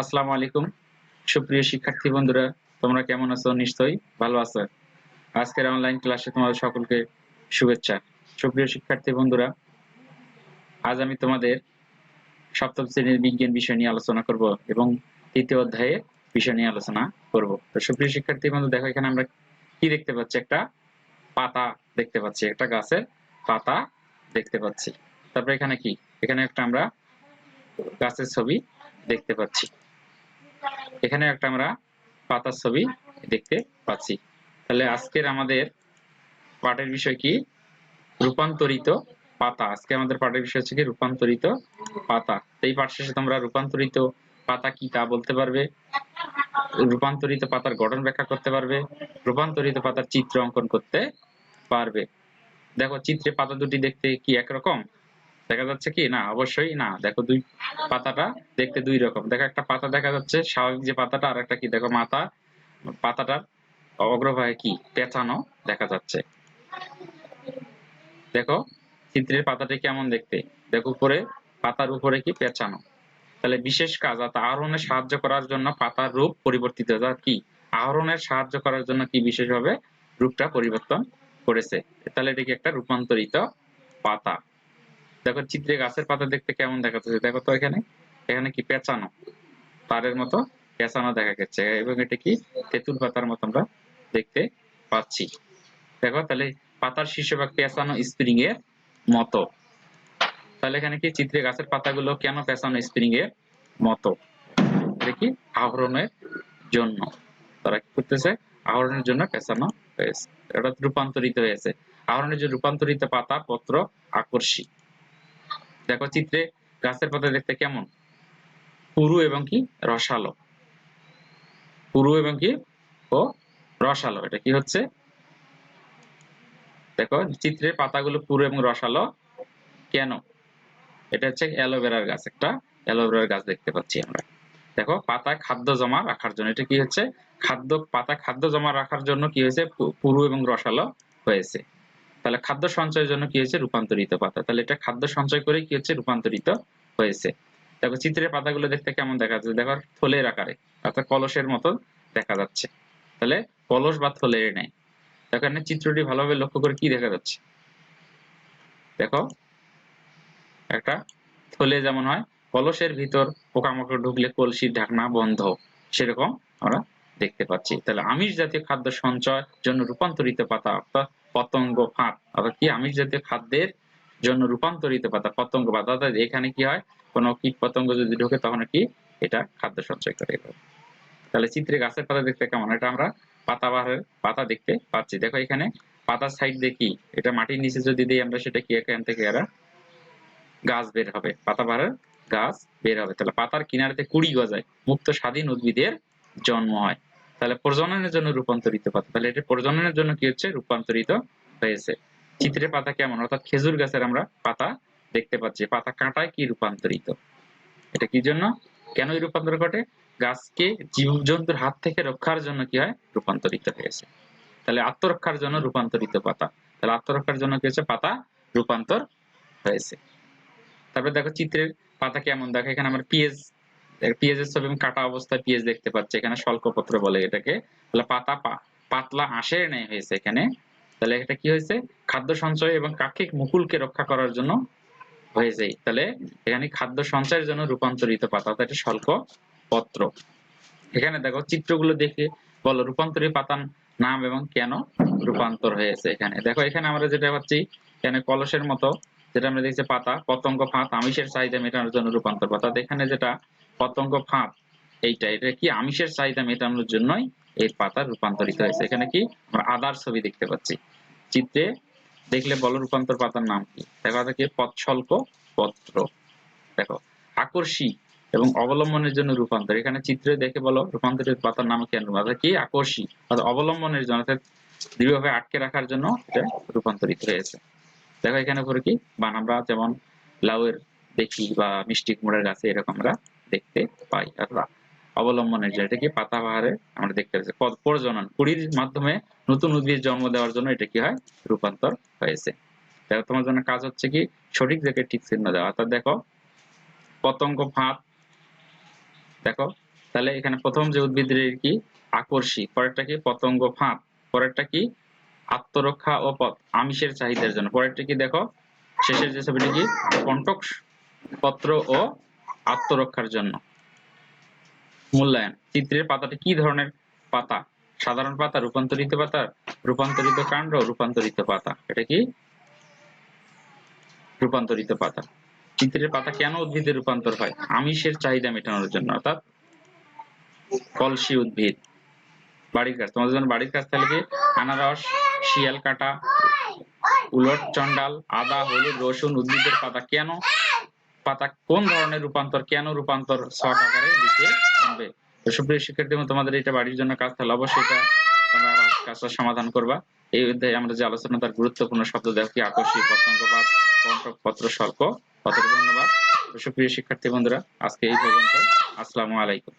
আসসালামু আলাইকুম। সুপ্রিয় শিক্ষার্থী বন্ধুরা, তোমরা কেমন আছো? নিশ্চয়ই ভালো আছো। আজকের অনলাইন ক্লাসে তোমাদের সকলকে শুভেচ্ছা। সুপ্রিয় শিক্ষার্থী বন্ধুরা, আজ আমি তোমাদের সপ্তম শ্রেণির বিজ্ঞান বিষয় নিয়ে আলোচনা করব এবং তৃতীয় অধ্যায়ে বিষয় নিয়ে আলোচনা করব। তো সুপ্রিয় শিক্ষার্থী বন্ধু, দেখো এখানে আমরা কি দেখতে পাচ্ছি? একটা পাতা দেখতে পাচ্ছি, একটা গাছের পাতা দেখতে পাচ্ছি। তারপরে এখানে কি? এখানে একটা আমরা গাছের ছবি দেখতে পাচ্ছি। এখানে একটা আমরা পাতার ছবি দেখতে পাচ্ছি। তাহলে আজকের আমাদের পাঠের বিষয় কি? রূপান্তরিত পাতা। আজকে আমাদের পাঠের বিষয় হচ্ছে কি? রূপান্তরিত পাতা। এই পাঠ শেষে তোমরা রূপান্তরিত পাতা কি তা বলতে পারবে? রূপান্তরিত পাতার গঠন ব্যাখ্যা করতে পারবে। রূপান্তরিত পাতার চিত্র অঙ্কন করতে পারবে। দেখো, চিত্রে পাতা দুটি দেখতে কি একরকম? দেখা যাচ্ছে কি? না, অবশ্যই না। দেখো দুই পাতাটা দেখতে দুই রকম। দেখো একটা পাতা দেখা যাচ্ছে, স্বাভাবিক যে পাতাটা, আর একটা কি? দেখো মাথা। পাতাটার অগ্রভাগে কি? পেঁচানো দেখা যাচ্ছে। দেখো চিত্রের পাতাটি কেমন দেখতে? দেখো উপরে, পাতার উপরে কি? পেঁচানো। তাহলে বিশেষ কাজ অর্থাৎ আহরণে সাহায্য করার জন্য পাতার রূপ পরিবর্তিত অর্থাৎ কি? আহরণের সাহায্য করার জন্য কি বিশেষভাবে রূপটা পরিবর্তন করেছে? তাহলে এটি কি একটা রূপান্তরিত পাতা। দেখো চিত্রে গাছের পাতা দেখতে কেমন দেখা যাচ্ছে দেখো তো এখানে এখানে কি পেঁচানো? তারের মতো পেঁচানো দেখা যাচ্ছে এবং এটা কি? তেঁতুল পাতার মতো আমরা দেখতে পাচ্ছি। দেখো, তাহলে পাতার শীর্ষভাগ পেঁচানো স্প্রিং এর মতো। তাহলে এখানে কি? চিত্রে গাছের পাতাগুলো কেন পেঁচানো স্প্রিং এর মতো? কি? আহরণের জন্য। তারা কি করতেছে? আহরণের জন্য পেঁচানো হয়েছে। এটা রূপান্তরিত হয়েছে। আহরণের জন্য রূপান্তরিত পাতা, পত্র, আকর্ষী। দেখো চিত্রে গাছের পাতা দেখতে কেমন? পুরু এবং কি রসালো। পুরু এবং কি ও রসালো। এটা কি হচ্ছে? দেখো চিত্রের পাতাগুলো পুরু এবং রসালো। কেন? এটা হচ্ছে অ্যালোভেরার গাছ, একটা অ্যালোভেরার গাছ দেখতে পাচ্ছি আমরা। দেখো পাতায় খাদ্য জমা রাখার জন্য। এটা কি হচ্ছে? খাদ্য, পাতা খাদ্য জমা রাখার জন্য কি হয়েছে? পুরু এবং রসালো হয়েছে। তাহলে খাদ্য সঞ্চয়ের জন্য কি হয়েছে? রূপান্তরিত পাতা। তাহলে এটা খাদ্য সঞ্চয় করে কি হচ্ছে? রূপান্তরিত হয়েছে। দেখো, চিত্রের পাতাগুলো দেখতে কেমন দেখা যাচ্ছে? দেখো থলের আকারে, অর্থাৎ কলসের মতো দেখা যাচ্ছে। তাহলে কলস বা থলের নেয় দেখো, এখানে চিত্রটি ভালোভাবে লক্ষ্য করে কি দেখা যাচ্ছে? দেখো, একটা থলে যেমন হয়, কলসের ভিতর পোকামাকড় ঢুকলে কলসির ঢাকনা বন্ধ। সেরকম আমরা দেখতে পাচ্ছি। তাহলে আমিষ জাতীয় খাদ্য সঞ্চয় জন্য রূপান্তরিত পাতা অর্থাৎ পতঙ্গ ফাঁদ। অর্থাৎ কি? আমিষ জাতীয় খাদ্যের জন্য রূপান্তরিত পাতা, পতঙ্গ পাতা অর্থাৎ এখানে কি হয়? কোনো কীট পতঙ্গ যদি ঢোকে তখন কি? এটা খাদ্য সঞ্চয় করে তাহলে চিত্রে গাছের পাতা দেখতে কেমন? এটা আমরা পাতা বাহারের পাতা দেখতে পাচ্ছি। দেখো এখানে পাতার সাইড দিয়ে কি? এটা মাটির নিচে যদি দিই আমরা, সেটা কি? এখান থেকে এরা গাছ বের হবে। পাতা বাহারের গাছ বের হবে। তাহলে পাতার কিনারাতে কুড়ি গজায়। মুক্ত স্বাধীন উদ্ভিদের জন্ম হয়। তাহলে প্রজননের জন্য রূপান্তরিত পাতা। তাহলে এটা প্রজননের জন্য কি হচ্ছে? রূপান্তরিত হয়েছে। চিত্রের পাতা কেমন? অর্থাৎ খেজুর গাছের আমরা পাতা দেখতে পাচ্ছি। পাতা কাঁটায় কি রূপান্তরিত? এটা কি জন্য? কেন রূপান্তর ঘটে? গাছকে জীবজন্তুর হাত থেকে রক্ষার জন্য কি হয়? রূপান্তরিত হয়েছে। তাহলে আত্মরক্ষার জন্য রূপান্তরিত পাতা। তাহলে আত্মরক্ষার জন্য কি হচ্ছে? পাতা রূপান্তর হয়েছে। তারপরে দেখো চিত্রের পাতা কেমন? দেখো এখানে আমার পিএস পিএজের ছবি এবং কাটা অবস্থায় পিএজ দেখতে পাচ্ছি। এখানে স্বল্পপত্র বলে এটাকে। তাহলে পাতা পাতলা আঁশের নেই হয়েছে এখানে। তাহলে এটা কি হয়েছে? খাদ্য সঞ্চয় এবং কাক্ষিক মুকুলকে রক্ষা করার জন্য হয়েছে। তাহলে এখানে খাদ্য সঞ্চয়ের জন্য রূপান্তরিত পাতা এটা স্বল্প পত্র এখানে দেখো চিত্রগুলো দেখে বলো, রূপান্তরিত পাতার নাম এবং কেন রূপান্তর হয়েছে এখানে। দেখো এখানে আমরা যেটা পাচ্ছি, এখানে কলসের মতো, যেটা আমরা দেখছি পাতা, পতঙ্গ ফাঁদ, আমিষের চাহিদা মেটানোর জন্য রূপান্তর পাতা। এখানে যেটা পতঙ্গ ফাঁদ। এইটা, এটা কি আমিষের চাহিদা মেটানোর জন্যই এই পাতা রূপান্তরিত হয়েছে? এখানে কি আমরা আদার ছবি দেখতে পাচ্ছি। চিত্রে দেখলে বলো রূপান্তর পাতার নাম কি? দেখো কি? পৎসল্প পত্র। দেখো, আকর্ষী এবং অবলম্বনের জন্য রূপান্তর। এখানে চিত্রে দেখে বলো রূপান্তরিত পাতার নাম কেন অর্থাৎ কি? আকর্ষী। অর্থাৎ অবলম্বনের জন্য, অর্থাৎ দৃঢ়ভাবে আটকে রাখার জন্য এটা রূপান্তরিত হয়েছে। দেখো এখানে উপরে কি? বান আমরা যেমন লাউয়ের দেখি বা মিষ্টি কুমড়ার গাছে এরকম আমরা দেখতে পাই অথবা অবলম্বনের জন্য এটা কি? পাতাবাহারে আমরা দেখতে পাচ্ছি। প্রজনন কুড়ির মাধ্যমে নতুন উদ্ভিদ জন্ম দেওয়ার জন্য এটা কি হয়? রূপান্তর হয়েছে। দেখো, তোমার জন্য কাজ হচ্ছে কি? সঠিক জায়গায় ঠিক চিহ্ন দেওয়া। অর্থাৎ দেখো, পতঙ্গ ফাঁদ। দেখো, তাহলে এখানে প্রথম যে উদ্ভিদের কি? আকর্ষী। পরেরটা কি? পতঙ্গ ফাঁদ। পরেরটা কি? আত্মরক্ষা ও পথ। আমিষের চাহিদার জন্য। পরেরটা কি দেখো? শেষের যে ছবিটি কি? কণ্টক পত্র ও আত্মরক্ষার জন্য। মূল্যায়ন। চিত্রের পাতাটি কি ধরনের পাতা? সাধারণ পাতা, রূপান্তরিত পাতা, রূপান্তরিত কাণ্ড, রূপান্তরিত পাতা। এটা কি? রূপান্তরিত পাতা। চিত্রের পাতা কেন উদ্ভিদে রূপান্তর হয়? আমিষের চাহিদা মেটানোর জন্য, অর্থাৎ কলসি উদ্ভিদ। বাড়ির কাজ। তোমাদের জন্য বাড়ির কাজ তাহলে কি? আনারস, শিয়াল কাটা, উলট চন্ডাল আদা, হলুদ, রসুন উদ্ভিদের পাতা কেন পাতা কোন ধরনের রূপান্তর, কেন রূপান্তর শর্ট আকারে লিখে আনবে? তো সুপ্রিয় শিক্ষার্থী তোমাদের এটা বাড়ির জন্য কাজ তাহলে অবশ্যই এটা তোমরা কাজটা সমাধান করবা। এই অধ্যায়ে আমরা যে আলোচনা তার গুরুত্বপূর্ণ শব্দ দেখো কি আকর্ষী পতঙ্গবাদ পত্র স্বল্প? অত ধন্যবাদ। সুপ্রিয় শিক্ষার্থী বন্ধুরা, আজকে এই পর্যন্ত আসসালামু আলাইকুম।